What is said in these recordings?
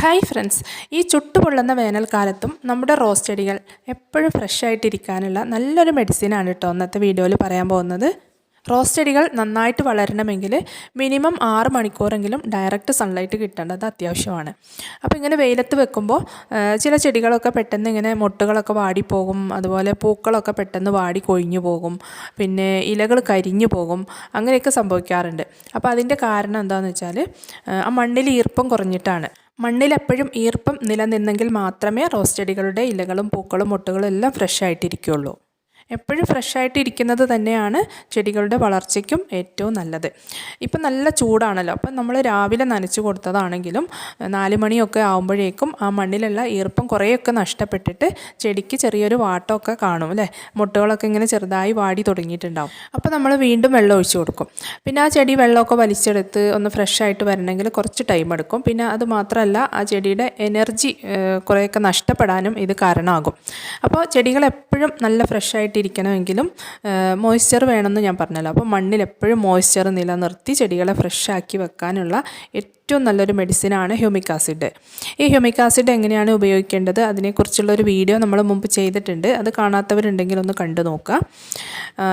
Hi friends ഈ ചുട്ടുപൊള്ളുന്ന വേനൽക്കാലത്തും നമ്മുടെ റോസ് ചെടികൾ എപ്പോഴും ഫ്രഷ് ആയിട്ടിരിക്കാനുള്ള നല്ലൊരു മെഡിസിനാണ് കേട്ടോ ഇന്നത്തെ വീഡിയോയിൽ പറയാൻ പോകുന്നത്. റോസ് ചെടികൾ നന്നായിട്ട് വളരണമെങ്കിൽ മിനിമം ആറ് മണിക്കൂറെങ്കിലും ഡയറക്റ്റ് സൺലൈറ്റ് കിട്ടേണ്ടത് അത്യാവശ്യമാണ്. അപ്പോൾ ഇങ്ങനെ വെയിലത്ത് വെക്കുമ്പോൾ ചില ചെടികളൊക്കെ പെട്ടെന്ന് ഇങ്ങനെ മുട്ടുകളൊക്കെ വാടിപ്പോകും അതുപോലെ പൂക്കളൊക്കെ പെട്ടെന്ന് വാടി കൊഴിഞ്ഞു പോകും പിന്നെ ഇലകൾ കരിഞ്ഞു പോകും അങ്ങനെയൊക്കെ സംഭവിക്കാറുണ്ട്. അപ്പോൾ അതിന്റെ കാരണം എന്താണെന്ന് വെച്ചാൽ ആ, മണ്ണിൽ ഈർപ്പം കുറഞ്ഞിട്ടാണ്. മണ്ണിൽ എപ്പോഴും ഈർപ്പം നിലനിന്നെങ്കിൽ മാത്രമേ റോസ് ചെടികളുടെ ഇലകളും പൂക്കളും മൊട്ടുകളും എല്ലാം ഫ്രഷ് ആയിട്ടിരിക്കുകയുള്ളൂ എപ്പോഴും ഫ്രഷ് ആയിട്ട് ഇരിക്കുന്നത് തന്നെയാണ് ചെടികളുടെ വളർച്ചയ്ക്കും ഏറ്റവും നല്ലത്. ഇപ്പം നല്ല ചൂടാണല്ലോ. അപ്പം നമ്മൾ രാവിലെ നനച്ചു കൊടുത്തതാണെങ്കിലും നാല് മണിയൊക്കെ ആകുമ്പോഴേക്കും ആ മണ്ണിലുള്ള ഈർപ്പം കുറേയൊക്കെ നഷ്ടപ്പെട്ടിട്ട് ചെടിക്ക് ചെറിയൊരു വാട്ടമൊക്കെ കാണും അല്ലേ? മുട്ടകളൊക്കെ ഇങ്ങനെ ചെറുതായി വാടി തുടങ്ങിയിട്ടുണ്ടാവും. അപ്പോൾ നമ്മൾ വീണ്ടും വെള്ളം ഒഴിച്ചു കൊടുക്കും. പിന്നെ ആ ചെടി വെള്ളമൊക്കെ വലിച്ചെടുത്ത് ഒന്ന് ഫ്രഷ് ആയിട്ട് വരണമെങ്കിൽ കുറച്ച് ടൈം എടുക്കും. പിന്നെ അത് മാത്രമല്ല ആ ചെടിയുടെ എനർജി കുറേയൊക്കെ നഷ്ടപ്പെടാനും ഇത് കാരണമാകും. അപ്പോൾ ചെടികൾ എപ്പോഴും നല്ല ഫ്രഷ് ആയിട്ടിരിക്കണമെങ്കിലും മോയ്സ്ചർ വേണമെന്ന് ഞാൻ പറഞ്ഞല്ലോ. അപ്പോൾ മണ്ണിൽ എപ്പോഴും മോയ്സ്ചർ നിലനിർത്തി ചെടികളെ ഫ്രഷ് ആക്കി വെക്കാനുള്ള ഏറ്റവും നല്ലൊരു മെഡിസിനാണ് ഹ്യൂമിക് ആസിഡ് ഈ ഹ്യൂമിക് ആസിഡ് എങ്ങനെയാണ് ഉപയോഗിക്കേണ്ടത്? അതിനെക്കുറിച്ചുള്ള ഒരു വീഡിയോ നമ്മൾ മുമ്പ് ചെയ്തിട്ടുണ്ട്. അത് കാണാത്തവരുണ്ടെങ്കിൽ ഒന്ന് കണ്ടു നോക്കുക.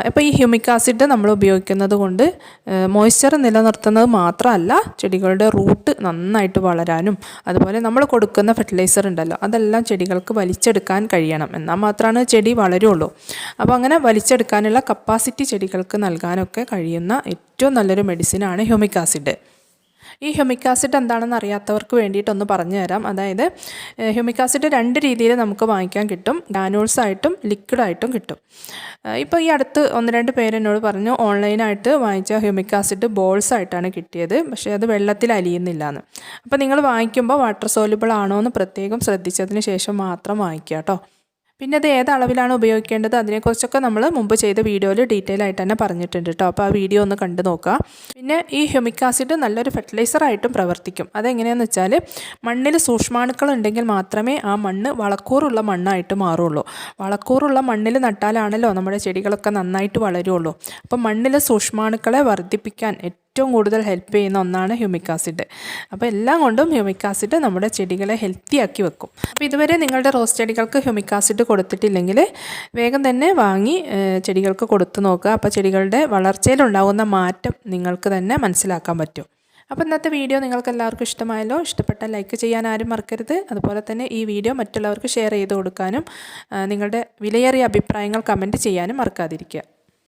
അപ്പോൾ ഈ ഹ്യൂമിക് ആസിഡ് നമ്മൾ ഉപയോഗിക്കുന്നത് കൊണ്ട് മോയ്സ്ചർ നിലനിർത്തുന്നത് മാത്രമല്ല ചെടികളുടെ റൂട്ട് നന്നായിട്ട് വളരാനും അതുപോലെ നമ്മൾ കൊടുക്കുന്ന ഫെർട്ടിലൈസർ ഉണ്ടല്ലോ അതെല്ലാം ചെടികൾക്ക് വലിച്ചെടുക്കാൻ കഴിയണം. എന്നാൽ മാത്രമാണ് ചെടി വളരുള്ളൂ. അപ്പോൾ അങ്ങനെ വലിച്ചെടുക്കാനുള്ള കപ്പാസിറ്റി ചെടികൾക്ക് നൽകാനൊക്കെ കഴിയുന്ന ഏറ്റവും നല്ലൊരു മെഡിസിനാണ് ഹ്യൂമിക് ആസിഡ് ഈ ഹ്യൂമിക് ആസിഡ് എന്താണെന്ന് അറിയാത്തവർക്ക് വേണ്ടിയിട്ടൊന്ന് പറഞ്ഞു തരാം അതായത് ഹ്യൂമിക് ആസിഡ് രണ്ട് രീതിയിൽ നമുക്ക് വാങ്ങിക്കാൻ കിട്ടും. ഗ്രാനൂൾസ് ആയിട്ടും ലിക്വിഡായിട്ടും കിട്ടും. ഇപ്പോൾ ഈ അടുത്ത് ഒന്ന് രണ്ട് പേരെന്നോട് പറഞ്ഞു ഓൺലൈനായിട്ട് വാങ്ങിച്ച ഹ്യൂമിക് ആസിഡ് ബോൾസ് ആയിട്ടാണ് കിട്ടിയത്. പക്ഷേ അത് വെള്ളത്തിൽ അലിയുന്നില്ല എന്ന് അപ്പോൾ നിങ്ങൾ വാങ്ങിക്കുമ്പോൾ വാട്ടർ സോലുബിൾ ആണോ എന്ന് പ്രത്യേകം ശ്രദ്ധിച്ചതിന് ശേഷം മാത്രം വാങ്ങിക്കുക കേട്ടോ. പിന്നെ അത് ഏത് അളവിലാണ് ഉപയോഗിക്കേണ്ടത്? അതിനെക്കുറിച്ചൊക്കെ നമ്മൾ മുമ്പ് ചെയ്ത വീഡിയോയിൽ ഡീറ്റെയിൽ ആയിട്ട് തന്നെ പറഞ്ഞിട്ടുണ്ട് കേട്ടോ അപ്പോൾ ആ വീഡിയോ ഒന്ന് കണ്ടു നോക്കുക പിന്നെ ഈ ഹ്യൂമിക് ആസിഡ് നല്ലൊരു ഫെർട്ടിലൈസർ ആയിട്ടും പ്രവർത്തിക്കും. അതെങ്ങനെയാണെന്ന് വെച്ചാൽ മണ്ണിൽ സൂക്ഷ്മാണുക്കൾ ഉണ്ടെങ്കിൽ മാത്രമേ ആ മണ്ണ് വളക്കൂറുള്ള മണ്ണായിട്ട് മാറുള്ളൂ. വളക്കൂറുള്ള മണ്ണിൽ നട്ടാലാണല്ലോ നമ്മുടെ ചെടികളൊക്കെ നന്നായിട്ട് വളരുള്ളൂ. അപ്പോൾ മണ്ണിലെ സൂക്ഷ്മാണുക്കളെ വർദ്ധിപ്പിക്കാൻ ഏറ്റവും കൂടുതൽ ഹെൽപ്പ് ചെയ്യുന്ന ഒന്നാണ് ഹ്യൂമിക് ആസിഡ് അപ്പോൾ എല്ലാം കൊണ്ടും ഹ്യൂമിക് ആസിഡ് നമ്മുടെ ചെടികളെ ഹെൽത്തിയാക്കി വെക്കും. അപ്പോൾ ഇതുവരെ നിങ്ങളുടെ റോസ് ചെടികൾക്ക് ഹ്യൂമിക് ആസിഡ് കൊടുത്തിട്ടില്ലെങ്കിൽ വേഗം തന്നെ വാങ്ങി ചെടികൾക്ക് കൊടുത്തു നോക്കുക. അപ്പോൾ ചെടികളുടെ വളർച്ചയിലുണ്ടാകുന്ന മാറ്റം നിങ്ങൾക്ക് തന്നെ മനസ്സിലാക്കാൻ പറ്റും. അപ്പോൾ ഇന്നത്തെ വീഡിയോ നിങ്ങൾക്ക് എല്ലാവർക്കും ഇഷ്ടമായല്ലോ. ഇഷ്ടപ്പെട്ടാൽ ലൈക്ക് ചെയ്യാൻ ആരും മറക്കരുത്. അതുപോലെ തന്നെ ഈ വീഡിയോ മറ്റുള്ളവർക്ക് ഷെയർ ചെയ്ത് കൊടുക്കാനും നിങ്ങളുടെ വിലയേറിയ അഭിപ്രായങ്ങൾ കമന്റ് ചെയ്യാനും മറക്കാതിരിക്കുക.